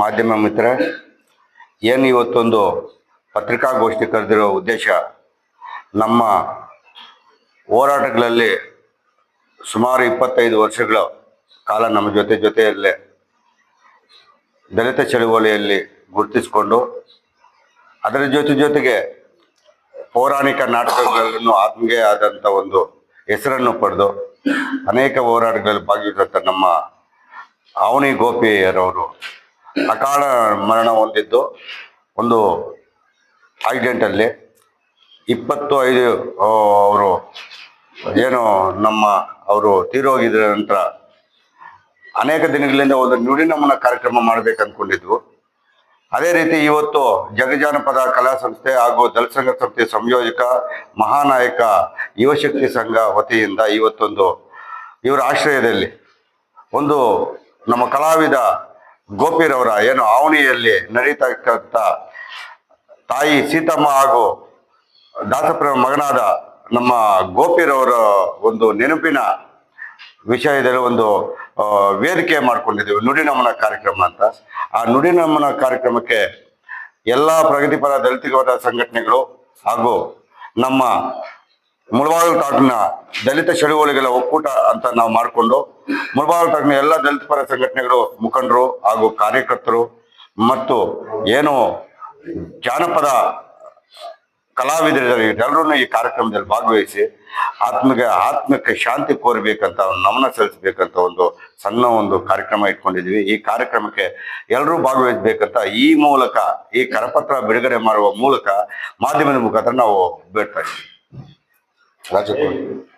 ಮಾಧ್ಯಮ ಮಿತ್ರ, ಏನು ಇವತ್ತೊಂದು ಪತ್ರಿಕಾಗೋಷ್ಠಿ ಕರೆದಿರೋ ಉದ್ದೇಶ, ನಮ್ಮ ಹೋರಾಟಗಳಲ್ಲಿ ಸುಮಾರು ಇಪ್ಪತ್ತೈದು ವರ್ಷಗಳ ಕಾಲ ನಮ್ಮ ಜೊತೆ ಜೊತೆಯಲ್ಲೇ ದಲಿತ ಚಳುವಳಿಯಲ್ಲಿ ಗುರುತಿಸಿಕೊಂಡು, ಅದರ ಜೊತೆ ಜೊತೆಗೆ ಪೌರಾಣಿಕ ನಾಟಕಗಳನ್ನು ಆತ್ಮೀಯ ಆದಂಥ ಒಂದು ಹೆಸರನ್ನು ಪಡೆದು ಅನೇಕ ಹೋರಾಟಗಳಲ್ಲಿ ಭಾಗವಹಿಸಿದಂಥ ನಮ್ಮ ಅವನಿ ಗೋಪಿಯರವರು. ಅಕಾಲ ಮರಣ ಹೊಂದಿದ್ದು ಒಂದು ಆಕ್ಸಿಡೆಂಟಲ್ಲಿ ಇಪ್ಪತ್ತು ಐದು ಅವರು ಏನು ನಮ್ಮ ಅವರು ತೀರೋಗಿದ ನಂತರ ಅನೇಕ ದಿನಗಳಿಂದ ಒಂದು ನುಡಿ ನಮ್ಮನ ಕಾರ್ಯಕ್ರಮ ಮಾಡಬೇಕು ಅಂದ್ಕೊಂಡಿದ್ವು ಅದೇ ರೀತಿ ಇವತ್ತು ಜಗಜಾನಪದ ಕಲಾ ಸಂಸ್ಥೆ ಹಾಗೂ ದಲಸಂಘ ಸಂಘ ಸಂಸ್ಥೆ ಸಂಯೋಜಕ, ಮಹಾನಾಯಕ ಯುವಶಕ್ತಿ ಸಂಘ ವತಿಯಿಂದ ಇವತ್ತೊಂದು ಇವರ ಆಶ್ರಯದಲ್ಲಿ ಒಂದು ನಮ್ಮ ಕಲಾವಿದ ಗೋಪಿರವರ ಏನು ಆವಣಿಯಲ್ಲಿ ನಡೀತಕ್ಕಂಥ ತಾಯಿ ಸೀತಮ್ಮ ಹಾಗೂ ದಾಸಪ್ರಭು ಮಗನಾದ ನಮ್ಮ ಗೋಪಿರವರ ಒಂದು ನೆನಪಿನ ವಿಷಯದಲ್ಲಿ ಒಂದು ವೇದಿಕೆ ಮಾಡ್ಕೊಂಡಿದ್ದೀವಿ. ನುಡಿ ನಮನ ಕಾರ್ಯಕ್ರಮ ಅಂತ. ಆ ನುಡಿ ನಮನ ಕಾರ್ಯಕ್ರಮಕ್ಕೆ ಎಲ್ಲ ಪ್ರಗತಿಪರ ದಲಿತ ಸಂಘಟನೆಗಳು ಹಾಗೂ ನಮ್ಮ ಮುಳಬಾಗಿಲು ತಾಲೂಕಿನ ದಲಿತ ಚಳುವಳಿಗಳ ಒಕ್ಕೂಟ ಅಂತ ನಾವು ಮಾಡಿಕೊಂಡು, ಮುಳಬಾಗಿಲು ತಾಲೂಕಿನ ಎಲ್ಲ ದಲಿತ ಪರ ಸಂಘಟನೆಗಳು ಮುಖಂಡರು ಹಾಗೂ ಕಾರ್ಯಕರ್ತರು ಮತ್ತು ಏನು ಜಾನಪದ ಕಲಾವಿದರಿದ್ದಾರೆ ಎಲ್ಲರೂ ಈ ಕಾರ್ಯಕ್ರಮದಲ್ಲಿ ಭಾಗವಹಿಸಿ ಆತ್ಮಗೆ, ಆತ್ಮಕ್ಕೆ ಶಾಂತಿ ಕೋರಬೇಕಂತ ನಮನ ಸಲ್ಲಿಸಬೇಕಂತ ಒಂದು ಸಣ್ಣ ಒಂದು ಕಾರ್ಯಕ್ರಮ ಇಟ್ಕೊಂಡಿದ್ವಿ ಈ ಕಾರ್ಯಕ್ರಮಕ್ಕೆ ಎಲ್ಲರೂ ಭಾಗವಹಿಸಬೇಕಂತ ಈ ಮೂಲಕ, ಈ ಕರಪತ್ರ ಬಿಡುಗಡೆ ಮಾಡುವ ಮೂಲಕ ಮಾಧ್ಯಮದ ಮುಖಾಂತರ ನಾವು ಬೇಡ್ತಾ ಇದ್ದೀವಿ. Rádio Agora.